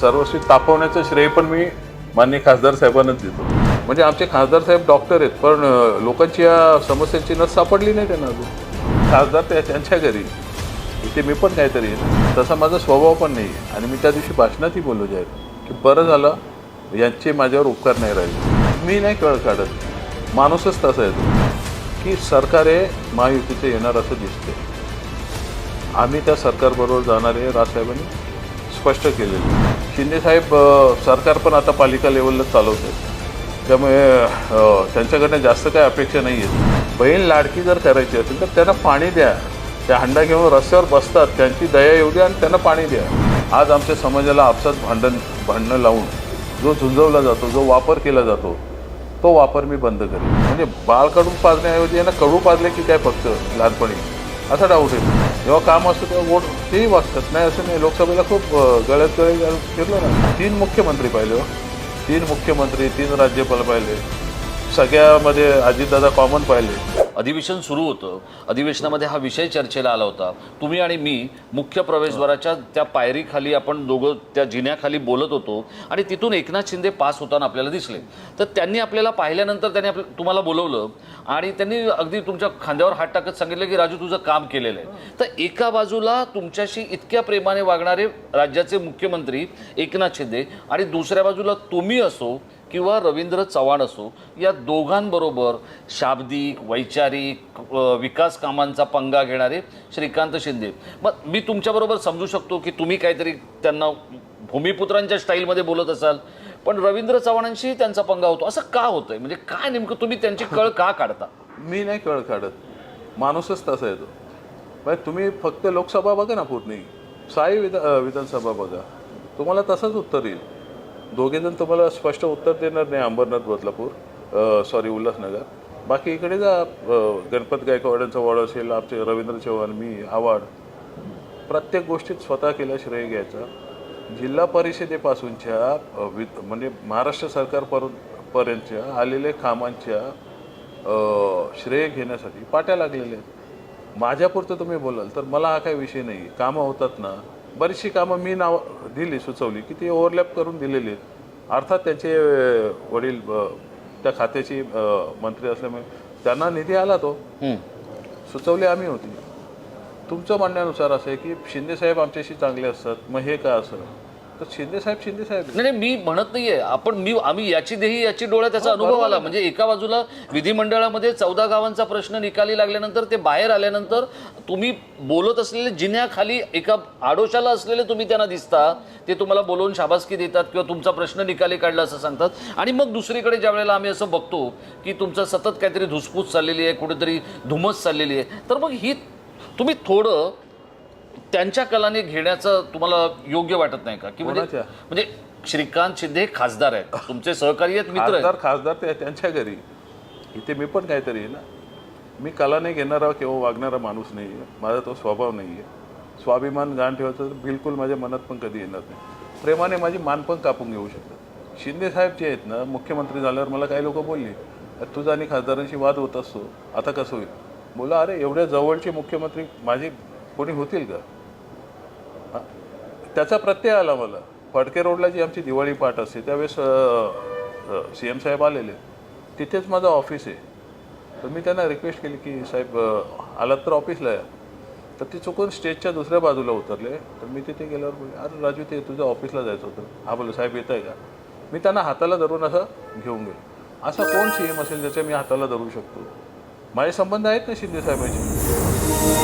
सर्वस्वी तापवण्याचं श्रेय पण मी मान्य खासदार साहेबांनाच देतो. म्हणजे आमचे खासदार साहेब डॉक्टर आहेत पण लोकांची या समस्यांची नस सापडली नाही त्यांना अजून. खासदार त्या त्यांच्या घरी. इथे मी पण काहीतरी तसा माझा स्वभाव पण नाही आणि मी त्या दिवशी भाषणातही बोललो जाईल की बरं झालं यांचे माझ्यावर उपकार नाही राहिले. मी नाही कळ काढत. माणूसच तसा आहे की सरकार हे महायुतीचं येणार असं दिसते आम्ही त्या सरकारबरोबर जाणार आहे राजसाहेबांनी स्पष्ट केलेलं शिंदेसाहेब सरकार पण आता पालिका लेवलला चालवत त्यामुळे त्यांच्याकडनं जास्त काही अपेक्षा नाही आहेत बहीण लाडकी जर करायची असेल तर त्यांना पाणी द्या. त्या हंडा घेऊन रस्त्यावर बसतात. त्यांची दया येऊ द्या आणि त्यांना पाणी द्या. आज आमच्या समाजाला आपसात भांडण भांडणं लावून जो झुंजवला जातो जो वापर केला जातो तो वापर मी बंद करेन. म्हणजे बाळ कडू पाजण्याऐवजी यांना कडू पाजले की काय फक्त लहानपणी? असा डाऊट आहे जेव्हा काम असतं तेव्हा वोट तेही वाचतात नाही असं नाही. लोकसभेला खूप गळ्यात गळे फिरलं ना. तीन मुख्यमंत्री पाहिले हो. तीन मुख्यमंत्री तीन राज्यपाल पाहिले. सगळ्यामध्ये अजितदादा कॉमन पाहिले. अधिवेशन सुरू होतं. अधिवेशनामध्ये हा विषय चर्चेला आला होता. तुम्ही आणि मी मुख्य प्रवेशद्वाराच्या त्या पायरीखाली आपण दोघं त्या जिन्याखाली बोलत होतो आणि तिथून एकनाथ शिंदे पास होताना आपल्याला दिसले. तर त्यांनी आपल्याला पाहिल्यानंतर त्यांनी आपल्या तुम्हाला बोलवलं आणि त्यांनी अगदी तुमच्या खांद्यावर हात टाकत सांगितलं की राजू तुझं काम केलेलं आहे. तर एका बाजूला तुमच्याशी इतक्या प्रेमाने वागणारे राज्याचे मुख्यमंत्री एकनाथ शिंदे आणि दुसऱ्या बाजूला तुम्ही असो किंवा रवींद्र चव्हाण असो या दोघांबरोबर शाब्दिक वैचारिक विकास कामांचा पंगा घेणारे श्रीकांत शिंदे. मग मी तुमच्याबरोबर समजू शकतो की तुम्ही काहीतरी त्यांना भूमिपुत्रांच्या स्टाईलमध्ये बोलत असाल पण रवींद्र चव्हाणांशी त्यांचा पंगा होतो. असं का होतंय? म्हणजे काय नेमकं तुम्ही त्यांची कळ का काढता? मी नाही कळ काढत. माणूसच तसा आहे तो म्हणजे तुम्ही फक्त लोकसभा बघा ना पूर्ण साई विधा विधानसभा बघा. तुम्हाला तसंच उत्तर येईल. दोघे जण तुम्हाला स्पष्ट उत्तर देणार नाही अंबरनाथ बदलापूर सॉरी उल्हासनगर. बाकी इकडे जा गणपत गायकवाडांचा वॉर्ड असेल आमचे रवींद्र चव्हाण मी आवाड प्रत्येक गोष्टीत स्वतः केला श्रेय घ्यायचा. जिल्हा परिषदेपासूनच्या वि- म्हणजे महाराष्ट्र सरकारपर पर्यंतच्या आलेल्या कामांच्या श्रेय घेण्यासाठी पाट्या लागलेल्या आहेत. माझ्यापुरतं तुम्ही बोलाल तर मला हा काही विषय नाही आहे कामं होतात ना बरीचशी कामं मी नाव दिली सुचवली की ती ओव्हरलॅप करून दिलेली आहेत. अर्थात त्यांचे वडील त्या खात्याची मंत्री असल्यामुळे त्यांना निधी आला तो. सुचवली आम्ही होती. तुमचं म्हणण्यानुसार असं आहे की शिंदेसाहेब आमच्याशी चांगले असतात मग हे का असं? तर शिंदेसाहेब शिंदेसाहेब आहेत. नाही नाही मी म्हणत नाहीये. आपण मी आम्ही याची देही याची डोळ्यात त्याचा अनुभव आला. म्हणजे एका बाजूला विधिमंडळामध्ये चौदा गावांचा प्रश्न निकाली लागल्यानंतर ते बाहेर आल्यानंतर तुम्ही बोलत असलेले जिन्याखाली एका आडोशाला असलेले तुम्ही त्यांना दिसता. ते तुम्हाला बोलवून शाबासकी देतात किंवा तुमचा प्रश्न निकाली काढला असं सांगतात. आणि मग दुसरीकडे ज्या वेळेला आम्ही असं बघतो की तुमचं सतत काहीतरी धुसफूस चाललेली आहे कुठेतरी धुमस चाललेली आहे. तर मग ही तुम्ही थोडं त्यांच्या कलाने घेण्याचं तुम्हाला योग्य वाटत नाही का? की म्हणजे कोणाच्या? म्हणजे श्रीकांत शिंदे हे खासदार आहेत. तुमचे सहकारी आहेत मित्र आहेत. खासदार खासदार ते त्यांच्या घरी. इथे मी पण काहीतरी आहे ना. मी कला नाही घेणारा किंवा वागणारा माणूस नाही आहे. माझा तो स्वभाव नाही आहे. स्वाभिमान गाण ठेवायचं तर बिलकुल माझ्या मनात पण कधी येणार नाही. प्रेमाने माझी मान पण कापून घेऊ शकतात. शिंदे साहेब जे आहेत ना मुख्यमंत्री झाल्यावर मला काही लोक बोलली "अरे, तुझा आणि खासदारांशी वाद होत असतो. आता कसं होईल? बोला अरे एवढ्या जवळचे मुख्यमंत्री माझे कोणी होतील का? त्याचा प्रत्यय आला मला. फडके रोडला जी आमची दिवाळी पाठ असते त्यावेळेस सी एम साहेब आलेले. तिथेच माझं ऑफिस आहे. तर मी त्यांना रिक्वेस्ट केली की साहेब आलात तर ऑफिसला या. तर ते चुकून स्टेजच्या दुसऱ्या बाजूला उतरले. तर मी तिथे गेल्यावर बोलले अरे राजू ते तुझ्या ऑफिसला जायचं होतं. हा बोललो साहेब येत आहे का? मी त्यांना हाताला धरून असं घेऊन गेलो. असा कोण सी एम असेल ज्याच्या मी हाताला धरू शकतो? माझे संबंध आहेत ना शिंदे साहेबांशी